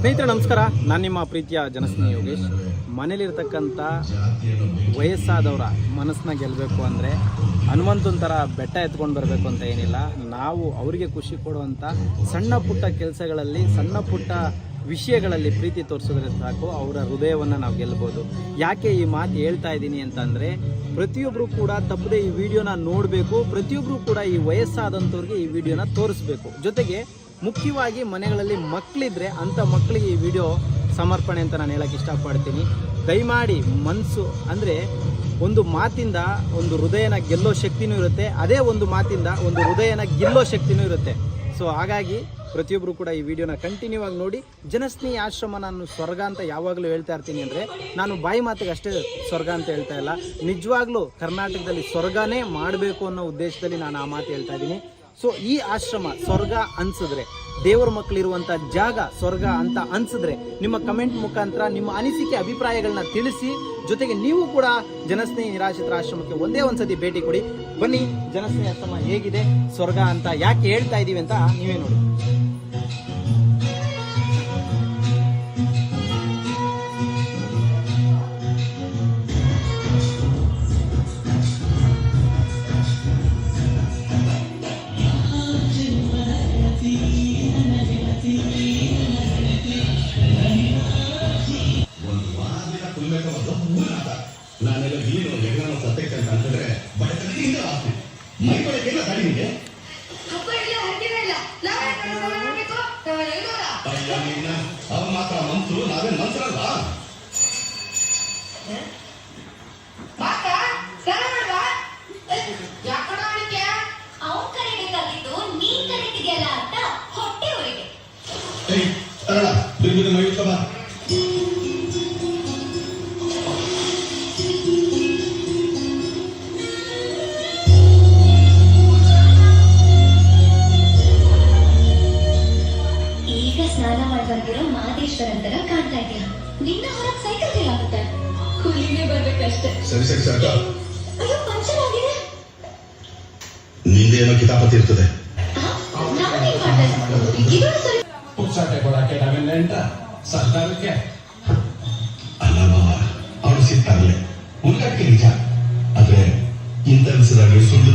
ಸ್ನೇಹಿತರೆ, ನಮಸ್ಕಾರ. ನಾನು ನಿಮ್ಮ ಪ್ರೀತಿಯ ಜನಸ್ನೇಹಿ ಯೋಗೇಶ್. ಮನೇಲಿರ್ತಕ್ಕಂಥ ವಯಸ್ಸಾದವರ ಮನಸ್ಸನ್ನ ಗೆಲ್ಲಬೇಕು ಅಂದರೆ ಹನುಮಂತನ ಥರ ಬೆಟ್ಟ ಎತ್ಕೊಂಡು ಬರಬೇಕು ಅಂತ ಏನಿಲ್ಲ. ನಾವು ಅವರಿಗೆ ಖುಷಿ ಕೊಡುವಂಥ ಸಣ್ಣ ಪುಟ್ಟ ಕೆಲಸಗಳಲ್ಲಿ, ಸಣ್ಣ ಪುಟ್ಟ ವಿಷಯಗಳಲ್ಲಿ ಪ್ರೀತಿ ತೋರಿಸಿದ್ರೆ ಸಾಕು. ಅವರ ಹೃದಯವನ್ನು ನಾವು ಗೆಲ್ಬೋದು. ಯಾಕೆ ಈ ಮಾತು ಹೇಳ್ತಾ ಇದ್ದೀನಿ ಅಂತಂದರೆ ಪ್ರತಿಯೊಬ್ಬರು ಕೂಡ ತಪ್ಪದೆ ಈ ವಿಡಿಯೋನ ನೋಡಬೇಕು. ಪ್ರತಿಯೊಬ್ಬರು ಕೂಡ ಈ ವಯಸ್ಸಾದಂಥವ್ರಿಗೆ ಈ ವಿಡಿಯೋನ ತೋರಿಸ್ಬೇಕು. ಜೊತೆಗೆ ಮುಖ್ಯವಾಗಿ ಮನೆಗಳಲ್ಲಿ ಮಕ್ಕಳಿದ್ರೆ ಅಂಥ ಮಕ್ಕಳಿಗೆ ಈ ವಿಡಿಯೋ ಸಮರ್ಪಣೆ ಅಂತ ನಾನು ಹೇಳಕ್ ಇಷ್ಟಪಡ್ತೀನಿ. ದಯಮಾಡಿ ಮನಸ್ಸು ಅಂದರೆ ಒಂದು ಮಾತಿಂದ ಒಂದು ಹೃದಯನ ಗೆಲ್ಲೋ ಶಕ್ತಿನೂ ಇರುತ್ತೆ, ಅದೇ ಒಂದು ಮಾತಿಂದ ಒಂದು ಹೃದಯನ ಗೆಲ್ಲೋ ಶಕ್ತಿನೂ ಇರುತ್ತೆ. ಸೊ ಹಾಗಾಗಿ ಪ್ರತಿಯೊಬ್ಬರು ಕೂಡ ಈ ವಿಡಿಯೋನ ಕಂಟಿನ್ಯೂ ಆಗಿ ನೋಡಿ. ಜನಸ್ನೇಹಿ ಆಶ್ರಮ ನಾನು ಸ್ವರ್ಗ ಅಂತ ಯಾವಾಗಲೂ ಹೇಳ್ತಾ ಇರ್ತೀನಿ ಅಂದರೆ, ನಾನು ಬಾಯಿ ಮಾತಿಗೆ ಅಷ್ಟೇ ಸ್ವರ್ಗ ಅಂತ ಹೇಳ್ತಾ ಇಲ್ಲ. ನಿಜವಾಗ್ಲೂ ಕರ್ನಾಟಕದಲ್ಲಿ ಸ್ವರ್ಗನೇ ಮಾಡಬೇಕು ಅನ್ನೋ ಉದ್ದೇಶದಲ್ಲಿ ನಾನು ಆ ಮಾತು ಹೇಳ್ತಾ ಇದ್ದೀನಿ. ಸೊ ಈ ಆಶ್ರಮ ಸ್ವರ್ಗ ಅನ್ಸಿದ್ರೆ, ದೇವರ ಮಕ್ಕಳಿರುವಂಥ ಜಾಗ ಸ್ವರ್ಗ ಅಂತ ಅನ್ಸಿದ್ರೆ, ನಿಮ್ಮ ಕಮೆಂಟ್ ಮುಖಾಂತರ ನಿಮ್ಮ ಅನಿಸಿಕೆ ಅಭಿಪ್ರಾಯಗಳನ್ನ ತಿಳಿಸಿ, ಜೊತೆಗೆ ನೀವು ಕೂಡ ಜನಸ್ನೇಹಿ ನಿರಾಶ್ರಿತರ ಆಶ್ರಮಕ್ಕೆ ಒಂದೇ ಒಂದ್ಸತಿ ಭೇಟಿ ಕೊಡಿ. ಬನ್ನಿ, ಜನಸ್ನೇಹಿ ಆಶ್ರಮ ಹೇಗಿದೆ, ಸ್ವರ್ಗ ಅಂತ ಯಾಕೆ ಹೇಳ್ತಾ ಇದೀವಿ ಅಂತ ನೀವೇ ನೋಡಿ. ನೀನು ಯಜ್ಞನ ಸತ್ಯಕ್ಕೆ ಅಂತ ಅಂತಂದ್ರೆ ಬಡತನದಿಂದ ಆಸ್ತಿ. ಮೈ ಬಳಕೆಲ್ಲ ಹಂಗಿನ ನಾವೇ ಇರೋಲ್ಲ ಅಯ್ಯ ನಿನ್ನ ಅವ ಮಾತ್ರ ಮನ್ಸರು ನಾವೇನ್ ಕರೀಬೇಕಾಗಿತ್ತು ಅಂತ ಹೊಟ್ಟೆ ಹೊರಗೆ ಮೈ ಸ್ನಾನ ಮಾಡಿ ಬಂದಿರೋ ಮಾದೇಶ್ವರನ್ ತರ ಕಾಣ್ತಾ ಇದೆಯಾ ನಿನ್ನ ಹೊರಗ್ ಸೈಕಲ್ ಆಗುತ್ತೆ. ಕೂಲಿಗೆ ಬರ್ಬೇಕಷ್ಟೇ. ಸರಿ ಸರಿ ಸರ್ ಅಯ್ಯೋ ಪಂಚರ್ ಆಗಿದೆ ನಿಂದೇನೋ ಕಿತಾಪತಿ ಇರ್ತದೆ. ನಾನೇನ್ ಸರಿ. ಪುಕ್ಸಾಟೆ ಕೊಡಕ್ಕೆ ನೆಂಟ ಸರ್ಕಾರಕ್ಕೆ? ಅವ್ರು ಸಿಗ್ತಾರಲ್ಲ ಉಳ್ಳಕ್ಕೆ ನಿಜ. ಆದ್ರೆ ಇಂತನ್ಸಿದಾಗೆ ಸುಳ್ಳು